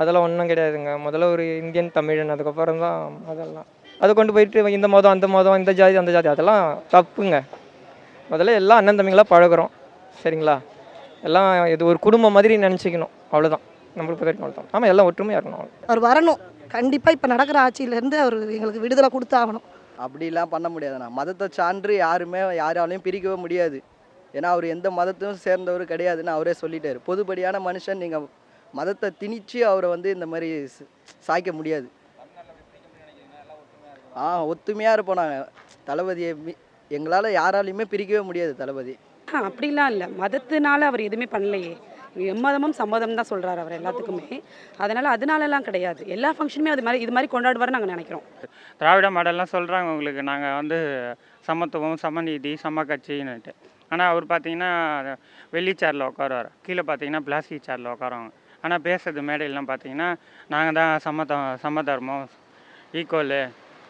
அதெல்லாம் ஒன்றும் கிடையாதுங்க. முதல்ல ஒரு இந்தியன் தமிழன் அதுக்கப்புறம் தான் அதெல்லாம். அதை கொண்டு போயிட்டு இந்த மதம் அந்த மதம் இந்த ஜாதி அந்த ஜாதி அதெல்லாம் தப்புங்க. முதல்ல எல்லாம் அண்ணன் தம்பிங்களாக பழகுறோம். சரிங்களா? எல்லாம் இது ஒரு குடும்பம் மாதிரி நினச்சிக்கணும். அவ்வளோதான் நம்மளுக்கு வரைக்கும் அவ்வளோதான் ஆமாம் எல்லாம் ஒற்றுமையாக இருக்கணும். அவர் வரணும். கண்டிப்பாக இப்போ நடக்கிற ஆட்சியிலேருந்து அவர் எங்களுக்கு விடுதலை கொடுத்தாகணும். அப்படிலாம் பண்ண முடியாதுண்ணா. மதத்தை சான்று யாருமே யாராலையும் பிரிக்கவே முடியாது. ஏன்னா அவர் எந்த மதத்தையும் சேர்ந்தவர் கிடையாதுன்னு அவரே சொல்லிட்டாரு. பொதுப்படியான மனுஷன் நீங்கள் மதத்தை திணிச்சு அவரை வந்து இந்த மாதிரி சாய்க்க முடியாது. ஆ ஒத்துமையாக இருப்போம் நாங்கள் தளபதியை எங்களால் யாராலையுமே பிரிக்கவே முடியாது தளபதி. ஆ, அப்படிலாம் இல்லை. மதத்தினால அவர் எதுவுமே பண்ணலையே. எம்மதமும் சம்மதம் தான் சொல்கிறார் அவர் எல்லாத்துக்குமே. அதனால் அதனாலலாம் கிடையாது. எல்லா ஃபங்க்ஷனுமே அது மாதிரி இது மாதிரி கொண்டாடுவார்னு நாங்கள் நினைக்கிறோம். திராவிட மாடல்லாம் சொல்கிறாங்க உங்களுக்கு. நாங்கள் வந்து சமத்துவம் சமநீதி சம கட்சின்னுட்டு. ஆனால் அவர் பார்த்தீங்கன்னா வெள்ளி சேரில் உட்காருவார். கீழே பார்த்தீங்கன்னா பிளாஸ்டிக் சேரில் உட்காருவாங்க. ஆனால் பேசுறது மேடையிலாம் பார்த்தீங்கன்னா நாங்கள் தான் சமத சமதர்மம் ஈக்குவலு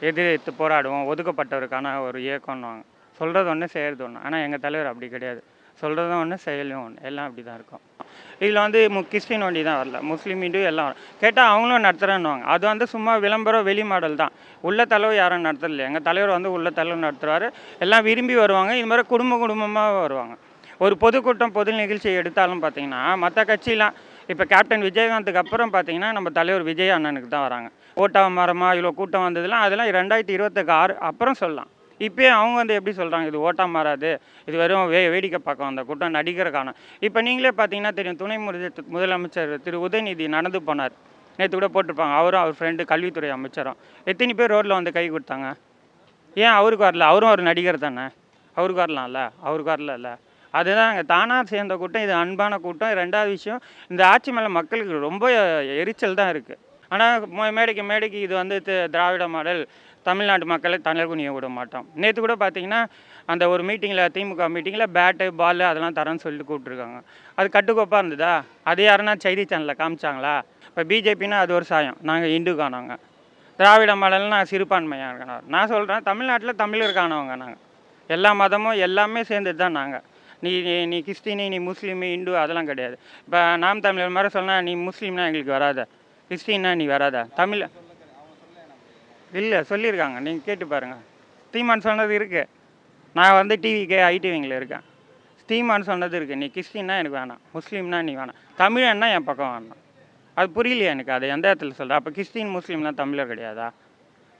எதிர்த்து போராடுவோம் ஒதுக்கப்பட்டவருக்கான ஒரு இயக்கம்னுவாங்க சொல்கிறது ஒன்று செய்கிறது ஒன்று ஆனால் எங்கள் தலைவர் அப்படி கிடையாது. சொல்கிறதும் ஒன்று செயலும் ஒன்று எல்லாம் அப்படி தான் இருக்கும். இதில் வந்து மு கிறிஸ்டின் வண்டி தான் வரல. முஸ்லீம் இந்து எல்லாம் வரும் கேட்டால் அவங்களும் நடத்துகிறேன்னுவாங்க அது வந்து சும்மா விளம்பரம் வெளி மாடல் தான். உள்ள தலைவர் யாரும் நடத்துறதில்ல. எங்கள் தலைவர் வந்து உள்ள தலைவர் நடத்துவார். எல்லாம் விரும்பி வருவாங்க. இது மாதிரி குடும்ப குடும்பமாக வருவாங்க. ஒரு பொதுக்கூட்டம் பொது நிகழ்ச்சி எடுத்தாலும் பார்த்தீங்கன்னா மற்ற கட்சிலாம் இப்போ கேப்டன் விஜயகாந்துக்கு அப்புறம் பார்த்தீங்கன்னா நம்ம தலைவர் விஜய் அண்ணனுக்கு தான் வராங்க. ஓட்டா மரமா இவ்வளோ கூட்டம் வந்ததுலாம் அதெல்லாம் ரெண்டாயிரத்தி இருபத்துக்கு ஆறு அப்புறம் சொல்லலாம். இப்போயே அவங்க வந்து எப்படி சொல்கிறாங்க இது ஓட்டா மாறாது இது வெறும் வே வேடிக்கை பார்க்க அந்த கூட்டம் நடிகரை இப்போ நீங்களே பார்த்தீங்கன்னா தெரியும் துணை முதல் முதலமைச்சர் திரு உதயநிதி நடந்து போனார். நேற்று கூட போட்டிருப்பாங்க அவரும் அவர் ஃப்ரெண்டு கல்வித்துறை அமைச்சரும். எத்தனை பேர் ரோட்டில் வந்து கை கொடுத்தாங்க? ஏன் அவருக்கு வரல? அவரும் ஒரு நடிகர் தானே? அவருக்கு வரலாம்ல? அவருக்கு வரல அதுதான் தானாக சேர்ந்த கூட்டம் இது அன்பான கூட்டம். ரெண்டாவது விஷயம் இந்த ஆட்சி மேலே மக்களுக்கு ரொம்ப எரிச்சல் தான் இருக்குது ஆனால் மேடைக்கு மேடைக்கு இது வந்து திராவிட மாடல் தமிழ்நாட்டு மக்களை தலைகுனிய விட மாட்டோம். நேற்று கூட பார்த்தீங்கன்னா அந்த ஒரு மீட்டிங்கில் திமுக மீட்டிங்கில் பேட்டு பால் அதெல்லாம் தரேன்னு சொல்லிட்டு கூப்பிட்ருக்காங்க அது கட்டுக்கோப்பாக இருந்ததா? அது யாருன்னா செய்தி சேனலில் காமிச்சாங்களா? இப்போ பிஜேபின்னா அது ஒரு சாயம். நாங்கள் இந்து காணவங்க திராவிட மாடல்னா சிறுபான்மையாக இருக்கணும் நான் சொல்கிறேன் தமிழ்நாட்டில் தமிழர் காணவங்க நாங்கள் எல்லா மதமும் எல்லாமே சேர்ந்தது தான் நாங்கள் நீ நீ- நீ கிறிஸ்டினி நீ முஸ்லீமு இந்து அதெல்லாம் கிடையாது. இப்போ நாம் தமிழர் மாதிரி சொன்னால் நீ முஸ்லீம்னா எங்களுக்கு வராத? கிறிஸ்டின்னா நீ வராத? தமிழ் இல்லை சொல்லியிருக்காங்க. நீங்கள் கேட்டு பாருங்கள் ஸ்ரீமான் சொன்னது இருக்குது நான் வந்து டிவிக்கே ஐடிவிங்கில் இருக்கேன். ஸ்ரீமான் சொன்னது இருக்குது நீ கிறிஸ்டின்னா எனக்கு வேணாம். முஸ்லீம்னா நீ வேணாம். தமிழன்னா என் பக்கம் வேணாம் அது புரியலையா எனக்கு. அது எந்த இடத்துல சொல்கிறேன் அப்போ கிறிஸ்டின் முஸ்லீம்லாம் தமிழர் கிடையாதா?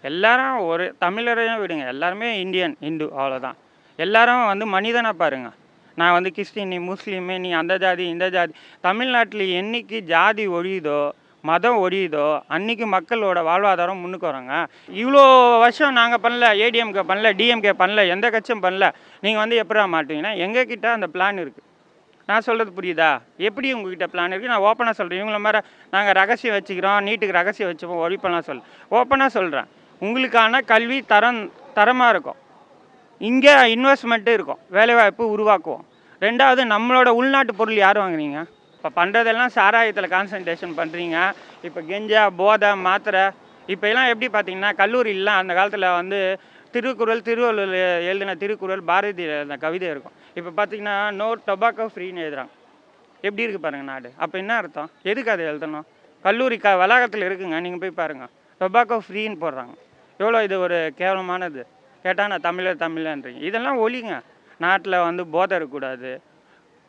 எல்லாரும் ஒரு தமிழரையும் விடுங்க. எல்லாருமே இந்தியன் இந்து அவ்வளோதான் எல்லாரும் வந்து மனிதனாக பாருங்கள் நான் வந்து கிறிஸ்டின் நீ முஸ்லீமு நீ அந்த ஜாதி இந்த ஜாதி. தமிழ்நாட்டில் என்னைக்கு ஜாதி ஒழியுதோ மதம் ஒழியுதோ அன்னைக்கு மக்களோட வாழ்வாதாரம் முன்னுக்கு வராங்க. இவ்வளோ வருஷம் நாங்கள் பண்ணல ஏடிஎம்கே பண்ணல டிஎம்கே பண்ணல எந்த கட்சியும் பண்ணல. நீங்கள் வந்து எப்படா மாட்டீங்கன்னா எங்ககிட்ட அந்த பிளான் இருக்குது நான் சொல்கிறது புரியுதா? எப்படி உங்ககிட்ட பிளான் இருக்குது நான் ஓப்பனாக சொல்கிறேன் இவங்கள மாதிரி நாங்கள் ரகசியம் வச்சுக்கிறோம் நீட்டுக்கு ரகசியம் வச்சுப்போம் ஒழிப்பெல்லாம் சொல்ல ஓப்பனாக சொல்கிறேன் உங்களுக்கான கல்வி தரம் தரமாக இருக்கும். இங்கே இன்வெஸ்ட்மெண்ட்டு இருக்கும். வேலைவாய்ப்பு உருவாக்குவோம். ரெண்டாவது நம்மளோட உள்நாட்டு பொருள் யார் வாங்குறீங்க இப்போ பண்ணுறதெல்லாம் சாராயத்தில் கான்சன்ட்ரேஷன் பண்ணுறீங்க இப்போ கெஞ்சா போதை மாத்திரை இப்போ எல்லாம் எப்படி பார்த்தீங்கன்னா கல்லூரியிலாம் அந்த காலத்தில் வந்து திருக்குறள் திருவள்ளுவர் எழுதின திருக்குறள் பாரதி எழுதின கவிதை இருக்கும். இப்போ பார்த்தீங்கன்னா நோ டொபாக்கோ ஃப்ரீன்னு எழுதுகிறாங்க எப்படி இருக்குது பாருங்கள் நாடு? அப்போ என்ன அர்த்தம்? எதுக்கு அதை எழுதணும்? கல்லூரி க வளாகத்தில் இருக்குங்க. நீங்கள் போய் பாருங்கள் டொபாக்கோ ஃப்ரீன்னு போடுறாங்க. எவ்வளோ இது ஒரு கேவலமானது? கேட்டால் நான் தமிழர் தமிழன்றீங்க இதெல்லாம் ஒலிங்க. நாட்டில் வந்து போதை இருக்கக்கூடாது.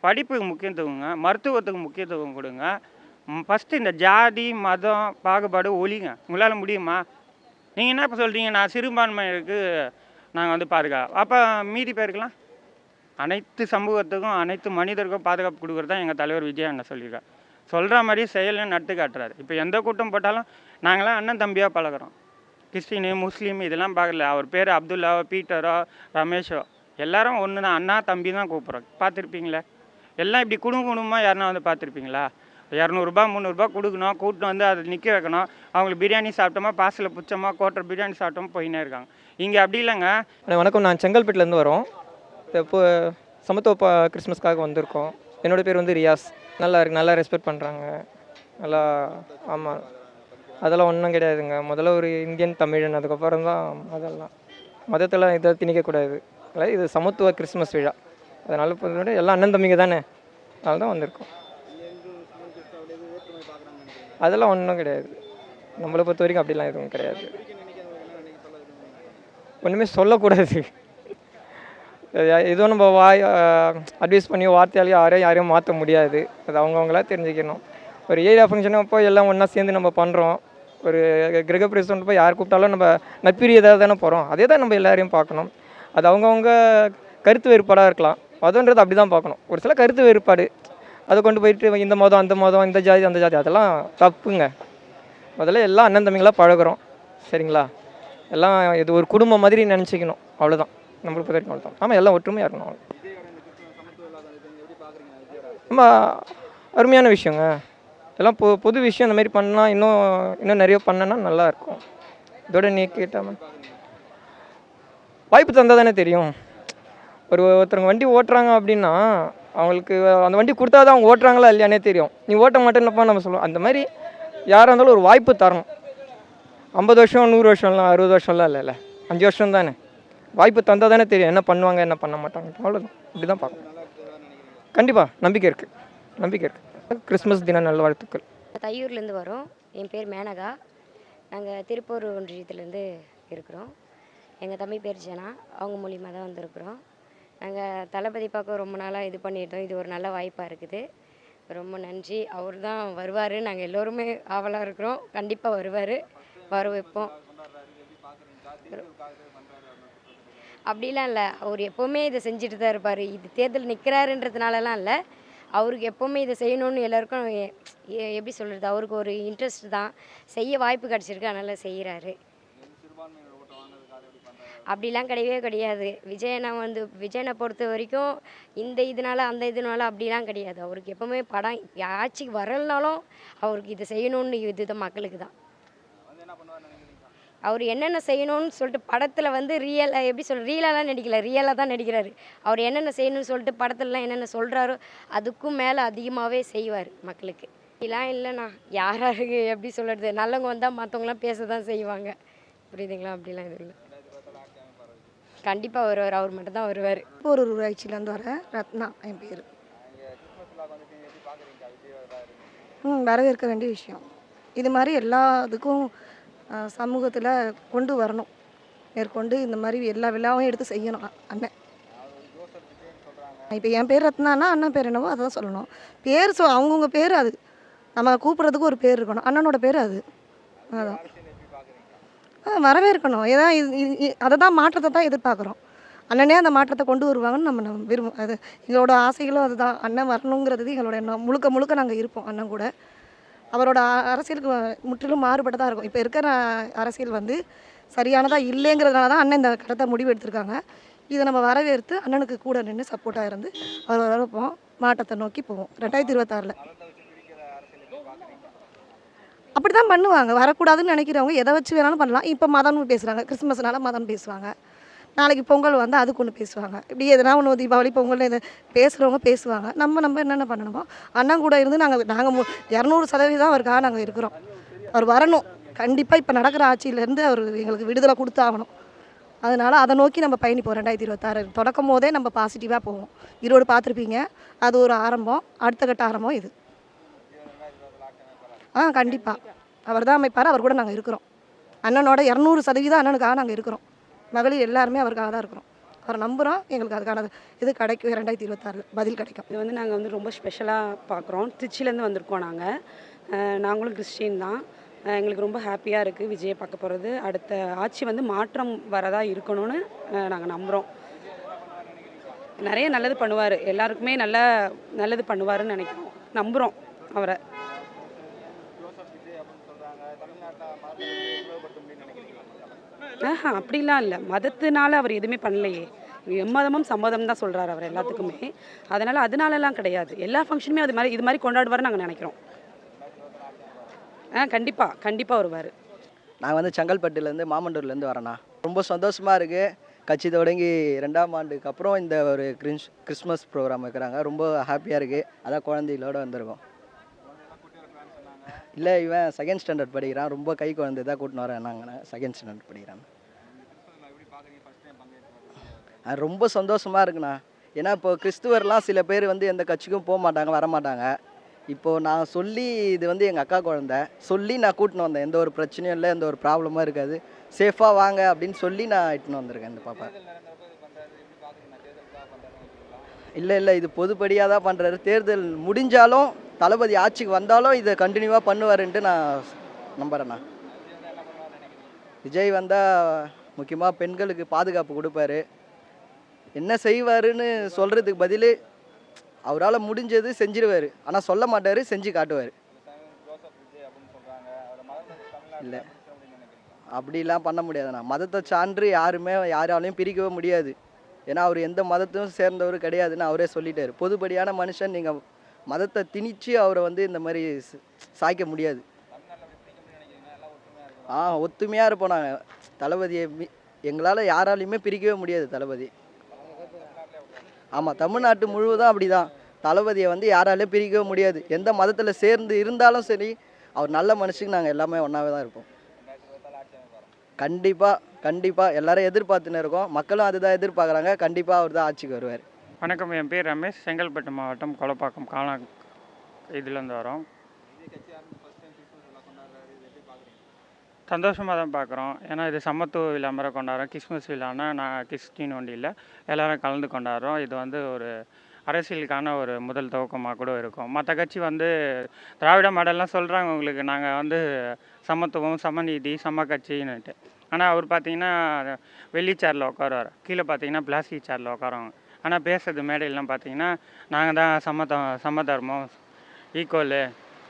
படிப்புக்கு முக்கியத்துவங்க மருத்துவத்துக்கு முக்கியத்துவம் கொடுங்க. ஃபஸ்ட்டு இந்த ஜாதி மதம் பாகுபாடு ஒழிங்க உங்களால் முடியுமா? நீங்கள் என்ன இப்போ சொல்கிறீங்க நான் சிறுபான்மையருக்கு நாங்கள் வந்து பாதுகாப்பு அப்போ மீதி பேருக்கெலாம் அனைத்து சமூகத்துக்கும் அனைத்து மனிதருக்கும் பாதுகாப்பு கொடுக்குறது தான் எங்கள் தலைவர் விஜய் அண்ணன் சொல்லியிருக்கார். சொல்கிற மாதிரி செயலும் நட்டு காட்டுறாரு. இப்போ எந்த கூட்டம் போட்டாலும் நாங்களாம் அண்ணன் தம்பியாக பழகுறோம். கிறிஸ்டினு முஸ்லீம் இதெல்லாம் பார்க்கல. அவர் பேர் அப்துல்லாவோ பீட்டரோ ரமேஷோ. எல்லாரும் ஒன்று தான் அண்ணா தம்பி தான் கூப்பிட்றோம். பார்த்துருப்பீங்களே? எல்லாம் இப்படி குடும்ப குடும்பமாக யாருனா வந்து பார்த்துருப்பீங்களா? இரநூறுபா முந்நூறுபா கொடுக்கணும். கூட்டிட்டு வந்து அதை நிற்க வைக்கணும். அவங்களுக்கு பிரியாணி சாப்பிட்டோமா பாசில் பிடிச்சோமா கோட்டர் பிரியாணி சாப்பிட்டோமா போயினே இருக்காங்க. இங்கே அப்படி இல்லைங்க. வணக்கம். நான் செங்கல்பட்டுலேருந்து வரோம். இப்போ சமத்துவ ப கிறிஸ்மஸ்க்காக வந்திருக்கோம். என்னோட பேர் வந்து ரியாஸ். நல்லா இருக்கு. நல்லா ரெஸ்பெக்ட் பண்ணுறாங்க நல்லா ஆமாம் அதெல்லாம் ஒன்றும் கிடையாதுங்க. முதல்ல ஒரு இந்தியன் தமிழன் அதுக்கப்புறம் தான் அதெல்லாம். மதத்தெல்லாம் இதை திணிக்கக்கூடாது. இது சமத்துவ கிறிஸ்மஸ் விழா. அதனால் இப்போ எல்லாம் அண்ணன் தம்பிங்க தானே. அதனால தான் வந்திருக்கோம். அதெல்லாம் ஒன்றும் கிடையாது. நம்மளை பொறுத்த வரைக்கும் அப்படிலாம் எதுவும் கிடையாது. ஒன்றுமே சொல்லக்கூடாது. எதுவும் நம்ம வாய் அட்வைஸ் பண்ணி வார்த்தையாலேயோ யாரையும் யாரையும் மாற்ற முடியாது. அது அவங்கவுங்களா தெரிஞ்சுக்கணும். ஒரு ஏரியா ஃபங்க்ஷனும் அப்போ எல்லாம் ஒன்றா சேர்ந்து நம்ம பண்ணுறோம் ஒரு கிரகப்பிரவேசம் போய் யார் கூப்பிட்டாலும் நம்ம நட்பிரியதாக தானே போகிறோம் அதே தான் நம்ம எல்லாரையும் பார்க்கணும். அது அவங்கவுங்க கருத்து வேறுபாடாக இருக்கலாம். மதன்றது அப்படி தான் பார்க்கணும். ஒரு சில கருத்து வேறுபாடு. அதை கொண்டு போயிட்டு இந்த மதம் அந்த மதம் இந்த ஜாதி அந்த ஜாதி அதெல்லாம் தப்புங்க. முதல்ல எல்லாம் அண்ணன் தம்பிங்களாக பழகுறோம். சரிங்களா? எல்லாம் இது ஒரு குடும்பம் மாதிரி நினச்சிக்கணும். அவ்வளோதான் நம்மளுக்கு பொறுத்த வரைக்கும் அவ்வளோதான் ஆமாம் எல்லாம் ஒற்றுமையாக இருக்கணும் ரொம்ப அருமையான விஷயங்க. எல்லாம் பொ பொது விஷயம் இந்த மாதிரி பண்ணால் இன்னும் இன்னும் நிறைய பண்ணனா நல்லாயிருக்கும் இதோட நீ கேட்டாம வாய்ப்பு தந்தால் தானே தெரியும். ஒரு ஒருத்தவங்க வண்டி ஓட்டுறாங்க அப்படின்னா அவங்களுக்கு அந்த வண்டி கொடுத்தா தான் அவங்க ஓட்டுறாங்களா இல்லையானே தெரியும். நீ ஓட்ட மாட்டேன்னப்பா நம்ம சொல்லுவோம். அந்த மாதிரி யாராக இருந்தாலும் ஒரு வாய்ப்பு தரணும். ஐம்பது வருஷம் நூறு வருஷம்லாம் அறுபது வருஷம்லாம் இல்லைல்ல அஞ்சு வருஷம் தானே. வாய்ப்பு தந்தால் தானே தெரியும். என்ன பண்ணுவாங்க என்ன பண்ண மாட்டாங்க. அவ்வளோதான் இப்படி தான் பார்க்கணும். கண்டிப்பாக நம்பிக்கை இருக்குது நம்பிக்கை இருக்குது கிறிஸ்மஸ் தின நல்வாழ்த்துக்கள். தையூர்லேருந்து வரோம். என் பேர் மேனகா. நாங்கள் திருப்பூர் ஒன்றியத்துலேருந்து இருக்கிறோம். எங்கள் தம்பி பேர் ஜனா. அவங்க மூலியமாக தான் வந்திருக்குறோம். நாங்கள் தளபதி பார்க்க ரொம்ப நாளாக இது பண்ணிட்டோம் இது ஒரு நல்ல வாய்ப்பாக இருக்குது. ரொம்ப நன்றி. அவர் தான் வருவார். நாங்கள் எல்லோருமே ஆவலாக இருக்கிறோம். கண்டிப்பாக வருவார். வர வைப்போம். அப்படிலாம் இல்லை. அவர் எப்போவுமே இதை செஞ்சுட்டு தான் இருப்பார். இது தேர்தல் நிற்கிறாருன்றதுனாலலாம் இல்லை. அவருக்கு எப்போவுமே இதை செய்யணும்னு எல்லாருக்கும் எப்படி சொல்கிறது அவருக்கு ஒரு இன்ட்ரெஸ்ட் தான். செய்ய வாய்ப்பு கிடச்சிருக்கு. அதனால் செய்கிறாரு அப்படிலாம் கிடையவே கிடையாது. விஜயனை வந்து விஜயனை பொறுத்த வரைக்கும் இந்த இதனால அந்த இதனால அப்படிலாம் கிடையாது. அவருக்கு எப்போவுமே படம் ஆட்சிக்கு வரலனாலும் அவருக்கு இது செய்யணும்னு இது மக்களுக்கு தான். அவர் என்னென்ன செய்யணும்னு சொல்லிட்டு படத்தில் வந்து ரியல் எப்படி சொல் ரியலாலாம் நடிக்கல ரியலாக தான் நடிக்கிறாரு. அவர் என்னென்ன செய்யணும்னு சொல்லிட்டு படத்துலலாம் என்னென்ன சொல்கிறாரோ அதுக்கும் மேலே அதிகமாகவே செய்வார் மக்களுக்கு. இதெல்லாம் இல்லைண்ணா. யார் எப்படி சொல்கிறது நல்லவங்க வந்தால் மற்றவங்களாம் பேச தான் செய்வாங்க. புரியுதுங்களா? அப்படிலாம் எதுவும் இல்லை. கண்டிப்பாக வருவார். அவர் மட்டும் தான் வருவார் ஒரு ஊராட்சியிலேருந்து வர ரத்னா என் பேர். ம் வரவேற்க வேண்டிய விஷயம். இது மாதிரி எல்லா இதுக்கும் சமூகத்தில் கொண்டு வரணும். மேற்கொண்டு இந்த மாதிரி எல்லா விழாவும் எடுத்து செய்யணும் அண்ணன். இப்போ என் பேர் ரத்னானா அண்ணன் பேர் என்னவோ அதை தான் சொல்லணும். பேர் சொ அவங்கவுங்க பேர் அது. நம்ம கூப்பிட்றதுக்கு ஒரு பேர் இருக்கணும். அண்ணனோட பேர் அது. அதான். வரவேற்கணும். ஏன்னா இது அதை தான் மாற்றத்தை தான் எதிர்பார்க்குறோம். அண்ணனே அந்த மாற்றத்தை கொண்டு வருவாங்கன்னு நம்ம நம்ம விரும்பும். அது எங்களோட ஆசைகளும் அதுதான். அண்ணன் வரணுங்கிறது எங்களோட எண்ணம் முழுக்க முழுக்க நாங்கள் இருப்போம் அண்ணன் கூட. அவரோட அரசியலுக்கு முற்றிலும் மாறுபட்டதாக இருக்கும். இப்போ இருக்கிற அரசியல் வந்து சரியானதாக இல்லைங்கிறதுனால தான் அண்ணன் இந்த கடத்தை முடிவு எடுத்திருக்காங்க. இதை நம்ம வரவேற்று அண்ணனுக்கு கூட நின்று சப்போர்ட்டாக இருந்து அவர் வரப்போம் மாற்றத்தை நோக்கி போவோம். ரெண்டாயிரத்தி இருபத்தாறில். அப்படி தான் பண்ணுவாங்க. வரக்கூடாதுன்னு நினைக்கிறவங்க எதை வச்சு வேணாலும் பண்ணலாம். இப்போ மதம்னு பேசுகிறாங்க கிறிஸ்மஸ்னால மதம் பேசுவாங்க. நாளைக்கு பொங்கல் வந்து அதுக்கு ஒன்று பேசுவாங்க. இப்படி எதனா ஒன்று தீபாவளி பொங்கல் இது பேசுகிறவங்க பேசுவாங்க. நம்ம நம்ம என்னென்ன பண்ணணுமோ அண்ணன் கூட இருந்து நாங்கள் நாங்கள் இரநூறு சதவீதம் அவருக்காக நாங்கள் இருக்கிறோம். அவர் வரணும். கண்டிப்பாக இப்போ நடக்கிற ஆட்சியிலேருந்து அவர் எங்களுக்கு விடுதலை கொடுத்தாகணும். அதனால் அதை நோக்கி நம்ம பயணிப்போம். ரெண்டாயிரத்தி இருபத்தாறு தொடக்கும் போதே நம்ம பாசிட்டிவாக போவோம். ஈரோடு பார்த்துருப்பீங்க. அது ஒரு ஆரம்பம். அடுத்த கட்ட ஆரம்பம் இது. ஆ கண்டிப்பாக அவர் தான் அமைப்பார் அவர் கூட நாங்கள் இருக்கிறோம். அண்ணனோட இரநூறு சதவீதம் அண்ணனுக்காக நாங்கள் இருக்கிறோம். மகளிர் எல்லாருமே அவருக்காக தான் இருக்கிறோம். அவரை நம்புகிறோம் எங்களுக்கு அதுக்கான இது கிடைக்கும். ரெண்டாயிரத்தி இருபத்தாறில் பதில் கிடைக்கும். இது வந்து நாங்கள் வந்து ரொம்ப ஸ்பெஷலாக பார்க்குறோம் திருச்சிலேருந்து வந்திருக்கோம் நாங்கள் நாங்களும் கிறிஸ்டின் தான். எங்களுக்கு ரொம்ப ஹாப்பியாக இருக்குது விஜயை பார்க்க போகிறது அடுத்த ஆட்சி வந்து மாற்றம் வரதா இருக்கணும்னு நாங்கள் நம்புகிறோம் நிறைய நல்லது பண்ணுவார். எல்லாருக்குமே நல்ல நல்லது பண்ணுவாருன்னு நினைக்கிறோம். நம்புகிறோம் அவரை. ஆஹா அப்படிலாம் இல்லை. மதத்தினால அவர் எதுவுமே பண்ணலையே. எம்மதமும் சம்மதம் தான் சொல்கிறார் அவர் எல்லாத்துக்குமே. அதனால் அதனாலலாம் கிடையாது. எல்லா ஃபங்க்ஷனுமே அது மாதிரி இது மாதிரி கொண்டாடுவார்னு நாங்கள் நினைக்கிறோம். ஆ கண்டிப்பாக கண்டிப்பாக வருவார். நாங்கள் வந்து செங்கல்பட்டுலேருந்து மாமண்டூர்லேருந்து வரேண்ணா ரொம்ப சந்தோஷமாக இருக்குது கட்சி தொடங்கி ரெண்டாம் ஆண்டுக்கு அப்புறம் இந்த ஒரு கிறிஸ் கிறிஸ்மஸ் ப்ரோக்ராம் வைக்கிறாங்க. ரொம்ப ஹாப்பியாக இருக்குது அதான் குழந்தைகளோட வந்திருக்கோம். இல்லை இவன் செகண்ட் ஸ்டாண்டர்ட் படிக்கிறான். ரொம்ப கை குழந்தை தான் கூட்டின்னு வரேன் நாங்கள் செகண்ட் ஸ்டாண்டர்ட் படிக்கிறான். அது ரொம்ப சந்தோஷமாக இருக்குண்ணா. ஏன்னா இப்போ கிறிஸ்துவர்லாம் சில பேர் வந்து எந்த கட்சிக்கும் போக மாட்டாங்க வர மாட்டாங்க. இப்போது நான் சொல்லி இது வந்து எங்கள் அக்கா குழந்த. சொல்லி நான் கூட்டின்னு வந்தேன். எந்த ஒரு பிரச்சனையும் இல்லை எந்த ஒரு ப்ராப்ளமும் இருக்காது. சேஃபாக வாங்க அப்படின்னு சொல்லி நான் இட்டுன்னு வந்திருக்கேன் இந்த பாப்பா. இல்லை இல்லை இது பொதுப்படியாக தான் பண்ணுறாரு தேர்தல் முடிஞ்சாலும் தளபதி ஆட்சிக்கு வந்தாலும் இதை கண்டினியூவாக பண்ணுவாருன்ட்டு நான் நம்புகிறேண்ணா விஜய் வந்தால் முக்கியமாக பெண்களுக்கு பாதுகாப்பு கொடுப்பாரு. என்ன செய்வாருன்னு சொல்கிறதுக்கு பதில் அவரால் முடிஞ்சது செஞ்சிருவார். ஆனால் சொல்ல மாட்டார் செஞ்சு காட்டுவார். இல்லை. அப்படிலாம் பண்ண முடியாதுண்ணா. மதத்தை சான்று யாருமே யாராலையும் பிரிக்கவே முடியாது. ஏன்னா அவர் எந்த மதத்தையும் சேர்ந்தவர் கிடையாதுன்னு அவரே சொல்லிட்டார். பொதுப்படியான மனுஷன் நீங்கள் மதத்தை திணிச்சு அவரை வந்து இந்த மாதிரி சாய்க்க முடியாது. ஆ ஒத்துமையாக இருப்போம் நாங்கள் தளபதியை எங்களால் யாராலையுமே பிரிக்கவே முடியாது தளபதி. ஆமாம் தமிழ்நாட்டு முழுவதும் அப்படி தான் தளபதியை வந்து யாராலையும் பிரிக்கவே முடியாது. எந்த மதத்தில் சேர்ந்து இருந்தாலும் சரி அவர் நல்ல மனுஷுக்கு நாங்கள் எல்லாமே ஒன்றாவே தான் இருப்போம். கண்டிப்பாக கண்டிப்பாக எல்லாரும் எதிர்பார்த்துன்னு இருக்கோம். மக்களும் அதுதான் எதிர்பார்க்குறாங்க. கண்டிப்பாக அவர் தான் ஆட்சிக்கு வருவார். வணக்கம் என் பேர் ரமேஷ். செங்கல்பட்டு மாவட்டம் கொலப்பாக்கம் காலா இதுலேருந்து வரோம். சந்தோஷமாக தான் பார்க்குறோம். ஏன்னா இது சமத்துவ விழா மாதிரி கொண்டாடுறோம். கிறிஸ்மஸ் விழான்னா நான் கிறிஸ்டின் வண்டியில் எல்லோரும் கலந்து கொண்டாடுறோம். இது வந்து ஒரு அரசியலுக்கான ஒரு முதல் துவக்கமாக கூட இருக்கும். மற்ற கட்சி வந்து திராவிட மாடல்லாம் சொல்கிறாங்க உங்களுக்கு. நாங்கள் வந்து சமத்துவம் சமநீதி சம கட்சின்னுட்டு ஆனால் அவர் பார்த்தீங்கன்னா வெள்ளி சேரில் உட்காருவார். கீழே பார்த்தீங்கன்னா பிளாஸ்டிக் சேரில் உட்காருவாங்க. ஆனால் பேசுறது மேடையெல்லாம் பார்த்தீங்கன்னா நாங்கள் தான் சமத சமதர்மம் ஈக்குவலு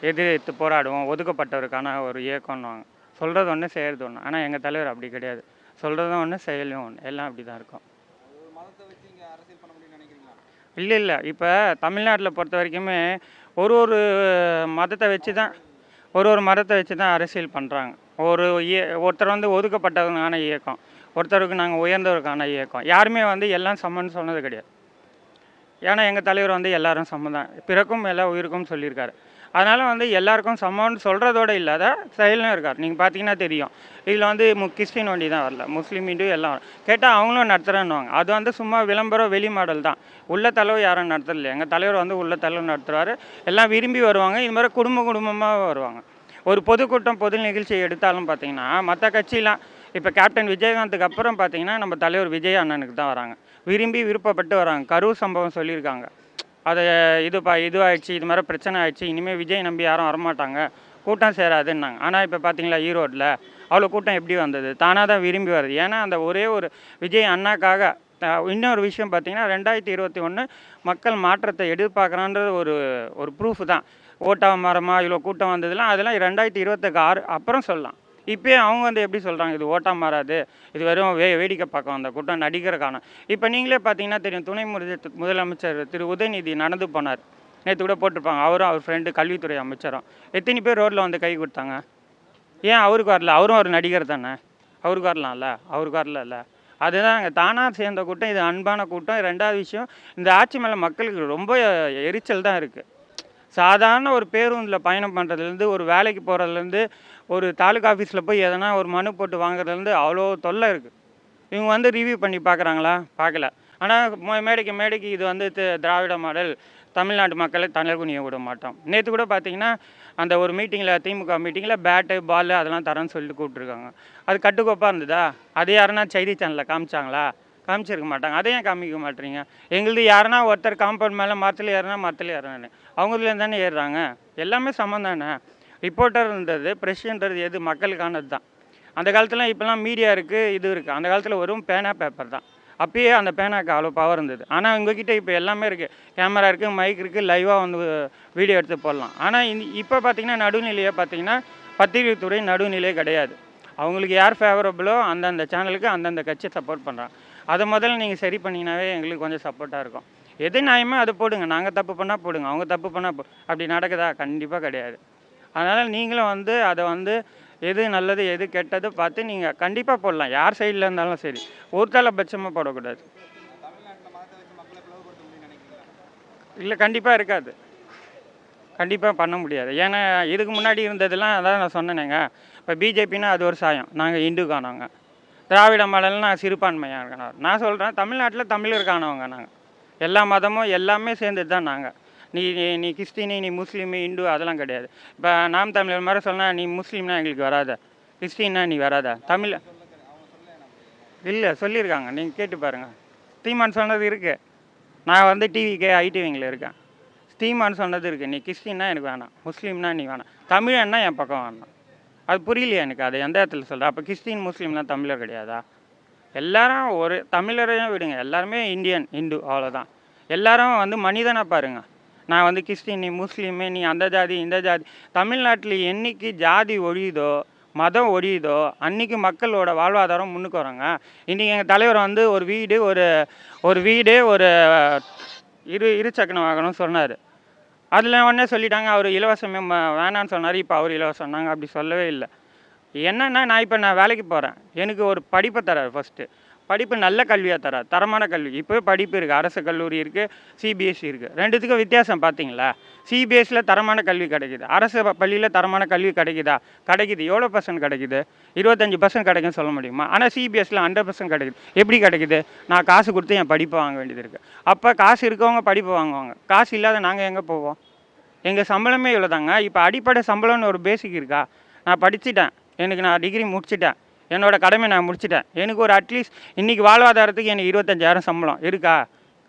எதிர்த்து போராடுவோம் ஒதுக்கப்பட்டவருக்கான ஒரு இயக்கம்னுவாங்க சொல்கிறது ஒன்று செய்கிறது ஒன்று ஆனால் எங்கள் தலைவர் அப்படி கிடையாது. சொல்கிறதும் ஒன்று செயலும் ஒன்று எல்லாம் அப்படி தான் இருக்கும். இல்லை இல்லை. இப்போ தமிழ்நாட்டில் பொறுத்த வரைக்குமே ஒரு ஒரு மதத்தை வச்சு தான் ஒரு ஒரு மதத்தை வச்சு தான் அரசியல் பண்ணுறாங்க ஒரு இய ஒருத்தர் வந்து ஒதுக்கப்பட்டதுனான இயக்கம். ஒருத்தருக்கு நாங்கள் உயர்ந்தவருக்கான இயக்கம். யாருமே வந்து எல்லாம் சமன்னு சொன்னது கிடையாது. ஏன்னா எங்கள் தலைவர் வந்து எல்லாரும் சமம் தான். பிறக்கும் எல்லா உயிருக்கும் சொல்லியிருக்காரு. அதனால் வந்து எல்லாருக்கும் சமம்னு சொல்கிறதோட இல்லாத செயலும் இருக்கார். நீங்கள் பார்த்தீங்கன்னா தெரியும். இதில் வந்து மு கிறிஸ்டின் வண்டி தான் வரல. முஸ்லீம் இண்டு எல்லாம் வரும். கேட்டால் அவங்களும் நடத்துகிறேன்னுவாங்க அது வந்து சும்மா விளம்பரம் வெளி மாடல் தான். உள்ள தலைவர் யாரும் நடத்துறதில்ல. எங்கள் தலைவர் வந்து உள்ள தலைவர் நடத்துவார் எல்லாம் விரும்பி வருவாங்க. இது மாதிரி குடும்ப குடும்பமாக வருவாங்க. ஒரு பொதுக்கூட்டம் பொது நிகழ்ச்சி எடுத்தாலும் பார்த்தீங்கன்னா மற்ற கட்சியெலாம் இப்போ கேப்டன் விஜயகாந்துக்கு அப்புறம் பார்த்தீங்கன்னா நம்ம தலைவர் விஜய் அண்ணனுக்கு தான் வராங்க. விரும்பி விருப்பப்பட்டு வராங்க. கரூர் சம்பவம் சொல்லியிருக்காங்க. அதை இது பா இதுவாகிடுச்சு இது மாதிரி பிரச்சனை ஆயிடுச்சு இனிமேல் விஜய் நம்பி யாரும் வரமாட்டாங்க. கூட்டம் சேராதுன்னாங்க. ஆனால் இப்போ பார்த்தீங்களா ஈரோட்டில் அவ்வளோ கூட்டம் எப்படி வந்தது? தானாக தான் விரும்பி வருது. ஏன்னா அந்த ஒரே ஒரு விஜய் அண்ணாக்காக இன்னொரு விஷயம் பார்த்தீங்கன்னா ரெண்டாயிரத்தி இருபத்தி ஒன்று மக்கள் மாற்றத்தை எதிர்பார்க்குறான்றது ஒரு ஒரு ப்ரூஃப் தான். ஓட்டா மரமாக இவ்வளோ கூட்டம் வந்ததுலாம் அதெல்லாம் ரெண்டாயிரத்தி இருபத்துக்கு ஆறு அப்புறம் சொல்லலாம். இப்போயே அவங்க வந்து எப்படி சொல்கிறாங்க இது ஓட்டம் மாறாது இது வெறும் வே வேடிக்கை பார்க்க வந்த கூட்டம் நடிகருக்கான இப்போ நீங்களே பார்த்தீங்கன்னா தெரியும் துணை முதல் முதலமைச்சர் திரு உதயநிதி நடந்து போனார். நேற்று கூட போட்டிருப்பாங்க. அவரும் அவர் ஃப்ரெண்டு கல்வித்துறை அமைச்சரும். எத்தனை பேர் ரோட்டில் வந்து கை கொடுத்தாங்க? ஏன் அவருக்கு வரல? அவரும் ஒரு நடிகர் தானே? அவருக்கு வரலாம்ல? அவருக்கு வரலல்ல? அதுதான் அங்கே தானாக சேர்ந்த கூட்டம் இது அன்பான கூட்டம். ரெண்டாவது விஷயம் இந்த ஆட்சி மேலே மக்களுக்கு ரொம்ப எரிச்சல் தான் இருக்குது சாதாரண ஒரு பேருந்தில் பயணம் பண்ணுறதுலேருந்து ஒரு வேலைக்கு போகிறதுலேருந்து ஒரு தாலுக்கா ஆஃபீஸில் போய் எதனா ஒரு மனு போட்டு வாங்குறதுலேருந்து அவ்வளோ தொல்லை இருக்குது இவங்க வந்து ரிவ்யூ பண்ணி பார்க்குறாங்களா? பார்க்கல. ஆனால் மேடைக்கு மேடைக்கு இது வந்து திராவிட மாடல் தமிழ்நாட்டு மக்களை தலைகுனிய விட மாட்டோம். நேற்று கூட பார்த்தீங்கன்னா அந்த ஒரு மீட்டிங்கில் திமுக மீட்டிங்கில் பேட்டு பால் அதெல்லாம் தரேன்னு சொல்லிட்டு கூப்பிட்ருக்காங்க அது கட்டுக்கோப்பாக இருந்ததா? அது யாருன்னா செய்தி சேனலில் காமிச்சாங்களா? காமிச்சிருக்க மாட்டாங்க. அதையும் காமிக்க மாட்டேறீங்க எங்களுது யாருன்னா ஒருத்தர் காம்பவுண்ட் மேலே மரத்தில் ஏறினா மரத்தில் ஏறினானு அவங்கதுலேருந்து தானே ஏறுறாங்க? எல்லாமே சமம் தானே? ரிப்போர்ட்டர்ன்றது ப்ரெஷ்ன்றது எது? மக்களுக்கானது தான். அந்த காலத்தில் இப்போலாம் மீடியா இருக்குது இது இருக்குது அந்த காலத்தில் வெறும் பேனா பேப்பர் தான். அப்பயே அந்த பேனாக்கு அவ்வளோ பவர் இருந்தது. ஆனால் உங்ககிட்ட இப்போ எல்லாமே இருக்குது கேமரா இருக்குது மைக் இருக்குது லைவாக வந்து வீடியோ எடுத்து போடலாம். ஆனால் இப்போ பார்த்தீங்கன்னா நடுநிலையை பார்த்தீங்கன்னா பத்திரிகைத்துறை நடுநிலையே கிடையாது. அவங்களுக்கு யார் ஃபேவரபுளோ அந்தந்த சேனலுக்கு அந்தந்த கட்சியை சப்போர்ட் பண்ணுறான் அதை முதல்ல நீங்கள் சரி பண்ணிங்கனாவே எங்களுக்கு கொஞ்சம் சப்போர்ட்டாக இருக்கும். எது நியாயமோ அதை போடுங்க. நாங்கள் தப்பு பண்ணால் போடுங்க. அவங்க தப்பு பண்ணால் போ அப்படி நடக்குதா? கண்டிப்பாக கிடையாது. அதனால் நீங்களும் வந்து அதை வந்து எது நல்லது எது கெட்டது பார்த்து நீங்கள் கண்டிப்பாக போடலாம். யார் சைடில் இருந்தாலும் சரி. ஒருத்தலை பட்சமாக போடக்கூடாது. இல்லை கண்டிப்பாக இருக்காது. கண்டிப்பாக பண்ண முடியாது. ஏன்னா இதுக்கு முன்னாடி இருந்ததெல்லாம் அதான் நான் சொன்னேனேங்க. இப்போ பிஜேபின்னா அது ஒரு சாயம். நாங்கள் இந்துக்கானவங்க. திராவிட மாடல்னா சிறுபான்மையாக இருக்கணும் நான் சொல்கிறேன் தமிழ்நாட்டில் தமிழருக்கானவங்க நாங்கள் எல்லா மதமும் எல்லாமே சேர்ந்தது தான் நாங்கள் நீ நீ- நீ கிறிஸ்டினி நீ முஸ்லீமு இந்து அதெல்லாம் கிடையாது. இப்போ நாம் தமிழர் மாதிரி சொன்னால் நீ முஸ்லீம்னா எங்களுக்கு வராத? கிறிஸ்டின்னா நீ வராதா? தமிழ் இல்லை சொல்லியிருக்காங்க. நீங்கள் கேட்டு பாருங்கள் ஸ்ரீமான் சொன்னது இருக்குது நான் வந்து டிவிக்கே ஐடிவிங்கில் இருக்கேன். ஸ்ரீமான் சொன்னது இருக்குது நீ கிறிஸ்டின்னா எனக்கு வேணாம். முஸ்லீம்னா நீ வேணாம். தமிழன்னா என் பக்கம் வேணாம். அது புரியலையா எனக்கு? அது எந்த இடத்துல சொல்கிறேன் அப்போ கிறிஸ்டின் முஸ்லீம்லாம் தமிழர் கிடையாதா? எல்லாரும் ஒரு தமிழரையும் விடுங்க. எல்லாருமே இந்தியன் இந்து அவ்வளோதான் எல்லாரும் வந்து மனிதனாக பாருங்க. நான் வந்து கிறிஸ்டின் நீ முஸ்லீமு நீ அந்த ஜாதி இந்த ஜாதி. தமிழ்நாட்டில் என்னைக்கு ஜாதி ஒழியுதோ மதம் ஒழியுதோ அன்னைக்கு மக்களோட வாழ்வாதாரம் முன்னுக்கு வராங்க. இன்றைக்கி எங்கள் தலைவர் வந்து ஒரு வீடு ஒரு ஒரு வீடு ஒரு இரு இருசக்கர வாகனம் சொன்னார். அதில் உடனே சொல்லிட்டாங்க அவர் இலவசமே வேணான்னு சொன்னார். இப்போ அவர் இலவசம்னாங்க அப்படி சொல்லவே இல்லை. என்னன்னா நான் இப்போ நான் வேலைக்கு போகிறேன் எனக்கு ஒரு படிப்பை தரார் ஃபஸ்ட்டு படிப்பு நல்ல கல்வியாக தரார். தரமான கல்வி. இப்போ படிப்பு இருக்குது அரசு கல்லூரி இருக்குது சிபிஎஸ்சி இருக்குது ரெண்டுத்துக்கும் வித்தியாசம் பார்த்தீங்களா சிபிஎஸ்சியில் தரமான கல்வி கிடைக்குது. அரசு பள்ளியில் தரமான கல்வி கிடைக்குதா? கிடைக்குது. எவ்வளோ பர்சன்ட் கிடைக்குது? இருபத்தஞ்சி பர்சன்ட் கிடைக்குன்னு சொல்ல முடியுமா? ஆனால் சிபிஎஸ்சியில் ஹண்ட்ரட் பர்சன்ட் கிடைக்குது. எப்படி கிடைக்குது? நான் காசு கொடுத்து என் படிப்பை வாங்க வேண்டியது இருக்குது அப்போ காசு இருக்கவங்க படிப்பை வாங்குவாங்க. காசு இல்லாத நாங்கள் எங்கே போவோம்? எங்கள் சம்பளமே இவ்வளோதாங்க இப்போ அடிப்படை சம்பளம்னு ஒரு பேசிக் இருக்கா? நான் படிச்சிட்டேன். எனக்கு நான் டிகிரி முடிச்சிட்டேன். என்னோட கடமை நான் முடிச்சிட்டேன். எனக்கு ஒரு அட்லீஸ்ட் இன்றைக்கி வாழ்வாதாரத்துக்கு எனக்கு இருபத்தஞ்சாயிரம் சம்பளம். இருக்கா?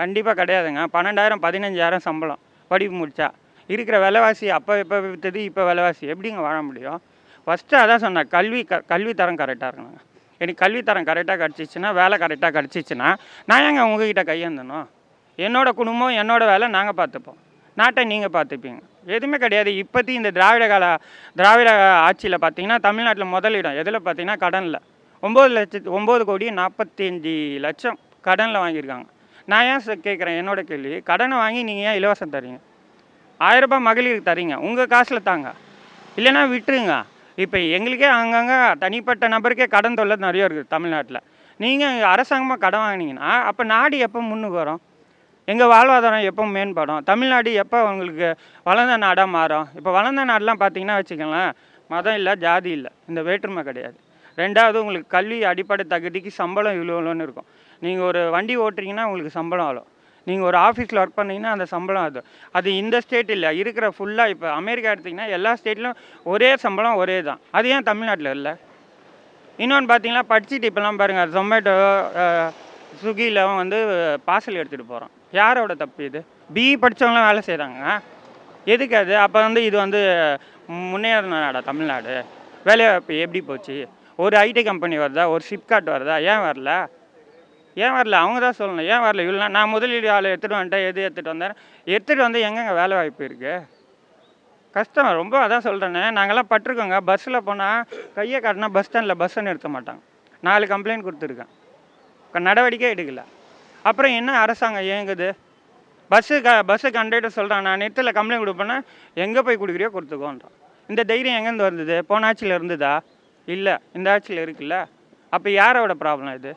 கண்டிப்பாக கிடையாதுங்க. பன்னெண்டாயிரம் பதினஞ்சாயிரம் சம்பளம். படிப்பு முடித்தா இருக்கிற விலைவாசி அப்போ எப்போ விற்றது இப்போ விலைவாசி. எப்படிங்க வாழ முடியும்? ஃபஸ்ட்டு அதான் சொன்னேன். கல்வி க கல்வி தரம் கரெக்டாக இருக்கணுங்க. எனக்கு கல்வி தரம் கரெக்டாக கிடச்சிச்சின்னா வேலை கரெக்டாக கிடச்சிச்சின்னா நான் ஏங்க உங்ககிட்ட கையேந்தணும்? என்னோடய குடும்பம் என்னோடய வேலை நாங்கள் பார்த்துப்போம். நாட்டை நீங்கள் பார்த்துப்பீங்க. எதுவுமே கிடையாது. இப்போத்தி இந்த திராவிட கால திராவிட ஆட்சியில் பார்த்தீங்கன்னா தமிழ்நாட்டில் முதலிடம் எதில் பார்த்தீங்கன்னா கடனில். ஒம்பது லட்சத்து ஒம்பது கோடி நாற்பத்தஞ்சு லட்சம் கடனில் வாங்கியிருக்காங்க. நான் ஏன் சார் கேட்குறேன் என்னோட கேள்வி கடனை வாங்கி நீங்கள் ஏன் இலவசம் தரீங்க? ஆயிரரூபா மகளிருக்கு தரீங்க. உங்கள் காசில் தாங்க. இல்லைன்னா விட்டுருங்க. இப்போ எங்களுக்கே அங்கங்கே தனிப்பட்ட நபருக்கே கடன் தொல்லை நிறைய இருக்குது தமிழ்நாட்டில். நீங்கள் அரசாங்கமாக கடன் வாங்கினீங்கன்னா அப்போ நாடு எப்போ முன்னுக்கு வரும்? எங்கள் வாழ்வாதாரம் எப்போ மேம்படும். தமிழ்நாடு எப்போ உங்களுக்கு வளர்ந்த நாடாக மாறும்? இப்போ வளர்ந்த நாடெலாம் பார்த்தீங்கன்னா வச்சுக்கோங்களேன் மதம் இல்லை ஜாதி இல்லை. இந்த வேற்றுமை கிடையாது. ரெண்டாவது உங்களுக்கு கல்வி அடிப்படை தகுதிக்கு சம்பளம் இவ்வளோ இவ்வளோன்னு இருக்கும். நீங்கள் ஒரு வண்டி ஓட்டுறீங்கன்னா உங்களுக்கு சம்பளம் அவ்வளோ நீங்கள் ஒரு ஆஃபீஸில் ஒர்க் பண்ணிங்கன்னா அந்த சம்பளம் அது. அது இந்த ஸ்டேட் இல்லை. இருக்கிற ஃபுல்லாக இப்போ அமெரிக்கா எடுத்திங்கன்னா எல்லா ஸ்டேட்லையும் ஒரே சம்பளம் ஒரே தான். அது ஏன் தமிழ்நாட்டில் இல்லை? இன்னொன்று பார்த்தீங்கன்னா படிச்சுட்டு இப்போலாம் பாருங்கள் ஜொமேட்டோ ஸ்விக்கியில் வந்து பார்சல் எடுத்துகிட்டு போகிறோம் யாரோட தப்பு இது? பிஇ படித்தவங்களாம் வேலை செய்கிறாங்க எதுக்கு அது? அப்போ வந்து இது வந்து முன்னேறின நாடா தமிழ்நாடு? வேலைவாய்ப்பு எப்படி போச்சு? ஒரு ஐடி கம்பெனி வருதா? ஒரு ஃப்ளிப்கார்ட் வருதா? ஏன் வரல? ஏன் வரல? அவங்க தான் சொல்லணும். ஏன் வரல? இவ்வளோ நான் முதலீடு ஆளை எடுத்துகிட்டு வந்துட்டேன். எது எடுத்துகிட்டு வந்தேன்? எடுத்துகிட்டு வந்து எங்கெங்கே வேலை வாய்ப்பு இருக்குது கஷ்டம். ரொம்ப அதான் சொல்கிறேனே நாங்கள்லாம் பட்டிருக்கோங்க. பஸ்ஸில் போனால் கையை காட்டினா பஸ் ஸ்டாண்டில் பஸ்ஸை நிறுத்த மாட்டாங்க. நாலு கம்ப்ளைண்ட் கொடுத்துருக்கேன். நடவடிக்கை எடுக்கலை. அப்புறம் என்ன அரசாங்கம் இயங்குது? பஸ்ஸு க பஸ்ஸு கண்டக்டர் சொல்கிறான் நான் நேரத்தில் கம்ப்ளைண்ட் கொடுப்பேன்னா எங்கே போய் கொடுக்குறியோ கொடுத்துக்கோன்றான். இந்த தைரியம் எங்கேருந்து வந்தது போன ஆட்சியில் இருந்ததா? இல்லை. இந்த ஆட்சியில் இருக்குல்ல? அப்போ யாரோட ப்ராப்ளம் இது?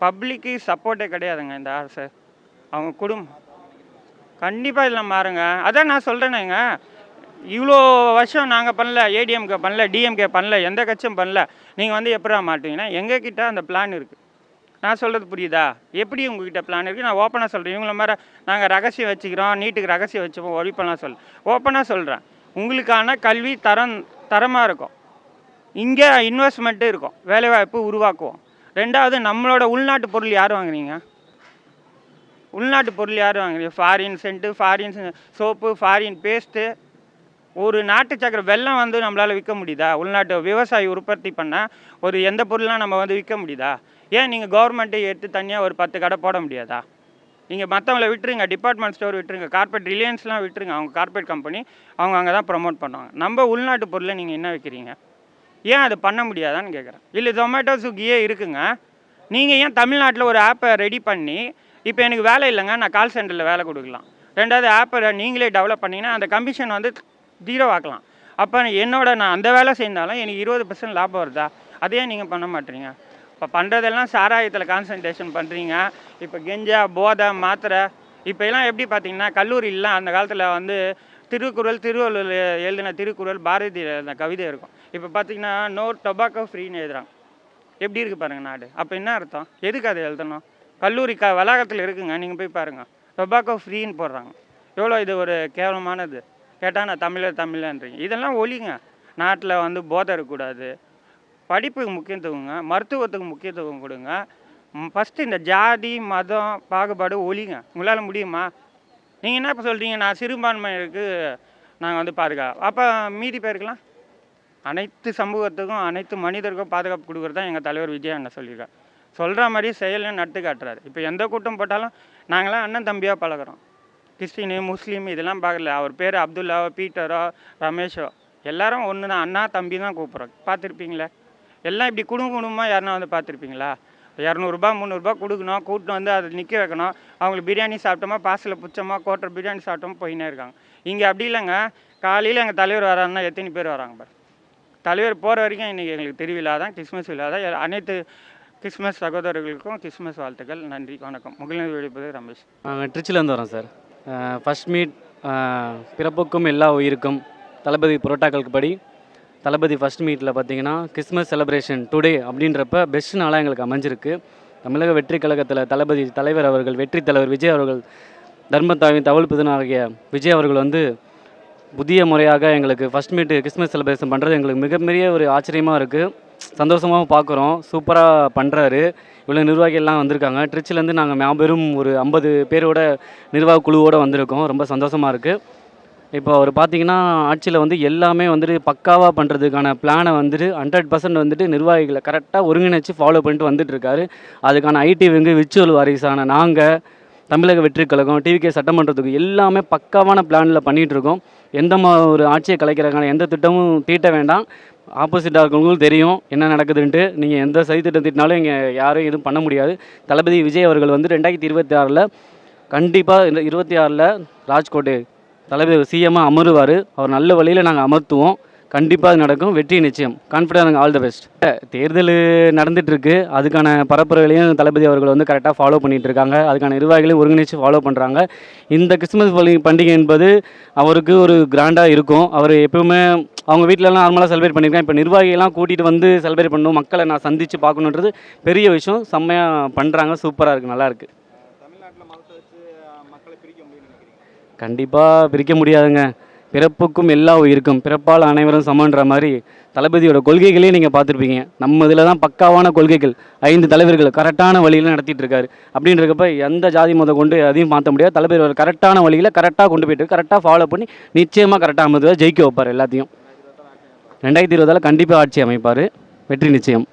பப்ளிக்கு சப்போர்ட்டே கிடையாதுங்க இந்த அரசு. அவங்க குடும்பம் கண்டிப்பாக இதில் மாறுங்க. அதான் நான் சொல்கிறேனேங்க இவ்வளோ வருஷம் நாங்கள் பண்ணல ஏடிஎம்கே பண்ணல டிஎம்கே பண்ணல எந்த கட்சியும் பண்ணல. நீங்கள் வந்து எப்படா மாட்டீங்கன்னா எங்கக்கிட்ட அந்த பிளான் இருக்குது நான் சொல்கிறது புரியுதா? எப்படி உங்ககிட்ட பிளான் இருக்குது நான் ஓப்பனாக சொல்கிறேன் இவங்கள மாதிரி நாங்கள் ரகசியம் வச்சுக்கிறோம். நீட்டுக்கு ரகசியம் வச்சுப்போம். ஒழிப்பெல்லாம் சொல்ல ஓப்பனாக சொல்கிறேன் உங்களுக்கான கல்வி தரம் தரமாக இருக்கும். இங்கே இன்வெஸ்ட்மெண்ட்டு இருக்கும். வேலைவாய்ப்பு உருவாக்குவோம். ரெண்டாவது நம்மளோட உள்நாட்டு பொருள் யார் வாங்குறீங்க? உள்நாட்டு பொருள் யார் வாங்குறீங்க? Foreign scent foreign soap foreign paste ஒரு நாட்டு சக்கரை வெல்லம் வந்து நம்மளால் விற்க முடியுதா? உள்நாட்டு விவசாயி உற்பத்தி பண்ணால் ஒரு எந்த பொருளெலாம் நம்ம வந்து விற்க முடியுதா? ஏன் நீங்கள் கவர்மெண்ட்டை எடுத்து தனியாக ஒரு பத்து கடை போட முடியாதா? நீங்கள் மற்றவங்கள விட்டுருங்க டிபார்ட்மெண்ட் ஸ்டோர் விட்டுருங்க கார்பரேட் ரிலையன்ஸ்லாம் விட்டுருங்க. அவங்க கார்பரேட் கம்பெனி அவங்க அங்கே தான் ப்ரமோட் பண்ணுவாங்க. நம்ம உள்நாட்டு பொருளை நீங்கள் என்ன வைக்கிறீங்க? ஏன் அது பண்ண முடியாதான்னு கேட்குறேன் இல்லை ஜொமேட்டோ ஸ்விக்கியே இருக்குங்க. நீங்கள் ஏன் தமிழ்நாட்டில் ஒரு ஆப்பை ரெடி பண்ணி இப்போ எனக்கு வேலை இல்லைங்க நான் கால் சென்டரில் வேலை கொடுக்கலாம். ரெண்டாவது ஆப்பை நீங்களே டெவலப் பண்ணிங்கன்னா அந்த கமிஷன் வந்து ஜீரோ ஆக்கலாம் அப்போ என்னோட நான் அந்த வேலை செய்தாலும் எனக்கு இருபது பர்சன்ட் லாபம் வருதா? அதையே நீங்கள் பண்ண மாட்டீங்க. இப்போ பண்ணுறதெல்லாம் சாராயத்தில் கான்சன்ட்ரேஷன் பண்ணுறீங்க இப்போ கெஞ்சா போதை மாத்திரை இப்போ எல்லாம் எப்படி பார்த்தீங்கன்னா கல்லூரியிலாம் அந்த காலத்தில் வந்து திருக்குறள் திருவள்ளுவர் எழுதின திருக்குறள் பாரதி அந்த கவிதை இருக்கும். இப்போ பார்த்தீங்கன்னா நோ டொபாக்கோ ஃப்ரீன்னு எழுதுறாங்க. எப்படி இருக்குது பாருங்கள் நாடு? அப்போ என்ன அர்த்தம்? எதுக்கு அதை எழுதணும்? கல்லூரி க வளாகத்தில் இருக்குங்க. நீங்கள் போய் பாருங்கள் டொபாக்கோ ஃப்ரீன்னு போடுறாங்க. எவ்வளோ இது ஒரு கேவலமானது? கேட்டால் நான் தமிழர் தமிழன்றீங்க. இதெல்லாம் ஒழிங்க நாட்டில் வந்து போதை இருக்கக்கூடாது. படிப்புக்கு முக்கியத்துவங்க மருத்துவத்துக்கு முக்கியத்துவம் கொடுங்க. ஃபஸ்ட்டு இந்த ஜாதி மதம் பாகுபாடு ஒழிங்க உங்களால் முடியுமா? நீங்கள் என்ன இப்போ சொல்கிறீங்க நான் சிறுபான்மையினருக்கு நாங்கள் வந்து பாதுகாப்பு அப்போ மீதி பேருக்கெல்லாம்? அனைத்து சமூகத்துக்கும் அனைத்து மனிதருக்கும் பாதுகாப்பு கொடுக்குறது தான் எங்கள் தலைவர் விஜய் அண்ணன் சொல்லியிருக்காரு. சொல்கிற மாதிரி செயலும் நட்டு காட்டுறாரு. இப்போ எந்த கூட்டம் போட்டாலும் நாங்களாம் அண்ணன் தம்பியாக பழகுறோம். கிறிஸ்டினு முஸ்லீம் இதெல்லாம் பார்க்கல. அவர் பேர் அப்துல்லாவோ பீட்டரோ ரமேஷோ எல்லாரும் ஒன்று தான் அண்ணா தம்பி தான் கூப்பிட்றோம். பார்த்துருப்பீங்களே? எல்லாம் இப்படி குடும்ப குடும்பமாக யாருனா வந்து பார்த்துருப்பீங்களா? இரநூறுபா முந்நூறுபா கொடுக்கணும். கூட்டின்னு வந்து அதை நிற்க வைக்கணும். அவங்களுக்கு பிரியாணி சாப்பிட்டோமா பாசில் பிடிச்சோமா கோட்டர் பிரியாணி சாப்பிட்டோமா போயின்னே இருக்காங்க. இங்கே அப்படி இல்லைங்க. காலையில் எங்கள் தலைவர் வராருன்னா எத்தனை பேர் வராங்க பார். தலைவர் போகிற வரைக்கும் இன்றைக்கி எங்களுக்கு திருவிழா தான் கிறிஸ்மஸ் விழா தான். அனைத்து கிறிஸ்மஸ் சகோதரர்களுக்கும் கிறிஸ்மஸ் வாழ்த்துக்கள். நன்றி வணக்கம். முகிலினர் வெடிப்பது ரமேஷ். நாங்கள் திருச்சிலேருந்து வரோம் சார். ஃபஸ்ட் மீட் பிறப்புக்கும் எல்லா உயிருக்கும் தளபதி புரோட்டாக்களுக்கு படி தளபதி ஃபஸ்ட் மீட்டில் பார்த்தீங்கன்னா கிறிஸ்மஸ் செலிப்ரேஷன் டுடே அப்படின்றப்ப பெஸ்ட் நாளாக எங்களுக்கு அமைஞ்சிருக்கு. தமிழக வெற்றி கழகத்தில் தளபதி தலைவர் அவர்கள் வெற்றி தலைவர் விஜய் அவர்கள் தர்மத்தாவின் தவள் புதன் ஆகிய விஜய் அவர்கள் வந்து புதிய முறையாக எங்களுக்கு ஃபஸ்ட் மீட்டு கிறிஸ்மஸ் செலிப்ரேஷன் பண்ணுறது எங்களுக்கு மிகப்பெரிய ஒரு ஆச்சரியமாக இருக்குது சந்தோஷமாகவும் பார்க்குறோம் சூப்பராக பண்ணுறாரு இவ்வளோ நிர்வாகிகள்லாம் வந்திருக்காங்க. ட்ரிச்சிலேருந்து நாங்கள் மாபெரும் ஒரு ஐம்பது பேரோட நிர்வாக குழுவோடு வந்திருக்கோம். ரொம்ப சந்தோஷமாக இருக்குது இப்போ அவர் பார்த்தீங்கன்னா ஆட்சியில் வந்து எல்லாமே வந்துட்டு பக்காவாக பண்ணுறதுக்கான பிளானை வந்துட்டு ஹண்ட்ரட் பர்சன்ட் வந்துட்டு நிர்வாகிகளை கரெக்டாக ஒருங்கிணைச்சு ஃபாலோ பண்ணிட்டு வந்துட்டுருக்காரு அதுக்கான ஐடி விங்கு விர்ச்சுவல் வாரிசான நாங்கள் தமிழக வெற்றி கழகம் டிவிகே சட்டமன்றத்துக்கு எல்லாமே பக்காவான பிளானில் பண்ணிகிட்ருக்கோம் எந்த மா ஒரு ஆட்சியை கலைக்கிறதுக்கான எந்த திட்டமும் தீட்ட வேண்டாம். ஆப்போசிட்டாக இருக்கவங்களுக்கும் தெரியும் என்ன நடக்குதுன்ட்டு. நீங்கள் எந்த சதி திட்டம் தீட்டினாலும் இங்கே யாரும் எதுவும் பண்ண முடியாது. தளபதி விஜய் அவர்கள் வந்து ரெண்டாயிரத்தி இருபத்தி ஆறில் கண்டிப்பாக இருபத்தி ஆறில் ராஜ்கோட்டு தளபதி சிஎம்மாக அமருவார். அவர் நல்ல வழியில் நாங்கள் அமர்த்துவோம். கண்டிப்பாக அது நடக்கும். வெற்றி நிச்சயம். கான்ஃபிடன்ட் ஆல் த பெஸ்ட் தேர்தல் நடந்துகிட்ருக்கு அதுக்கான பரப்புரைகளையும் தளபதி அவர்கள் வந்து கரெக்டாக ஃபாலோ பண்ணிகிட்டு இருக்காங்க அதுக்கான நிர்வாகிகளையும் ஒருங்கிணைச்சு ஃபாலோ பண்ணுறாங்க இந்த கிறிஸ்மஸ் பண்டிகை என்பது அவருக்கு ஒரு கிராண்டாக இருக்கும். அவர் எப்பவுமே அவங்க வீட்டிலலாம் நார்மலாக செலிப்ரேட் பண்ணியிருக்காங்க இப்போ நிர்வாகிகள்லாம் கூட்டிகிட்டு வந்து செலிப்ரேட் பண்ணணும் மக்களை நான் சந்தித்து பார்க்கணுன்றது பெரிய விஷயம். செம்மையாக பண்ணுறாங்க சூப்பராக இருக்குது நல்லாயிருக்கு இருக்கு கண்டிப்பாக பிரிக்க முடியாதுங்க. பிறப்புக்கும் எல்லா உயிருக்கும். பிறப்பால் அனைவரும் சமன்ற மாதிரி தளபதியோட கொள்கைகளையும் நீங்கள் பார்த்துருப்பீங்க. நம்ம இதில் தான் பக்காவான கொள்கைகள். ஐந்து தலைவர்கள் கரெக்டான வழியில் நடத்திட்டு இருக்காரு. அப்படின்றப்ப எந்த ஜாதி மதம் கொண்டு அதையும் மாற்ற முடியாது. தளபதி ஒரு கரெக்டான வழியில் கரெக்டாக கொண்டு போயிட்டு கரெக்டாக ஃபாலோ பண்ணி நிச்சயமாக கரெக்டாக அமைதுவார் ஜெயிக்க வைப்பார் எல்லாத்தையும். ரெண்டாயிரத்தி இருபதால் கண்டிப்பாக ஆட்சி அமைப்பார். வெற்றி நிச்சயம்.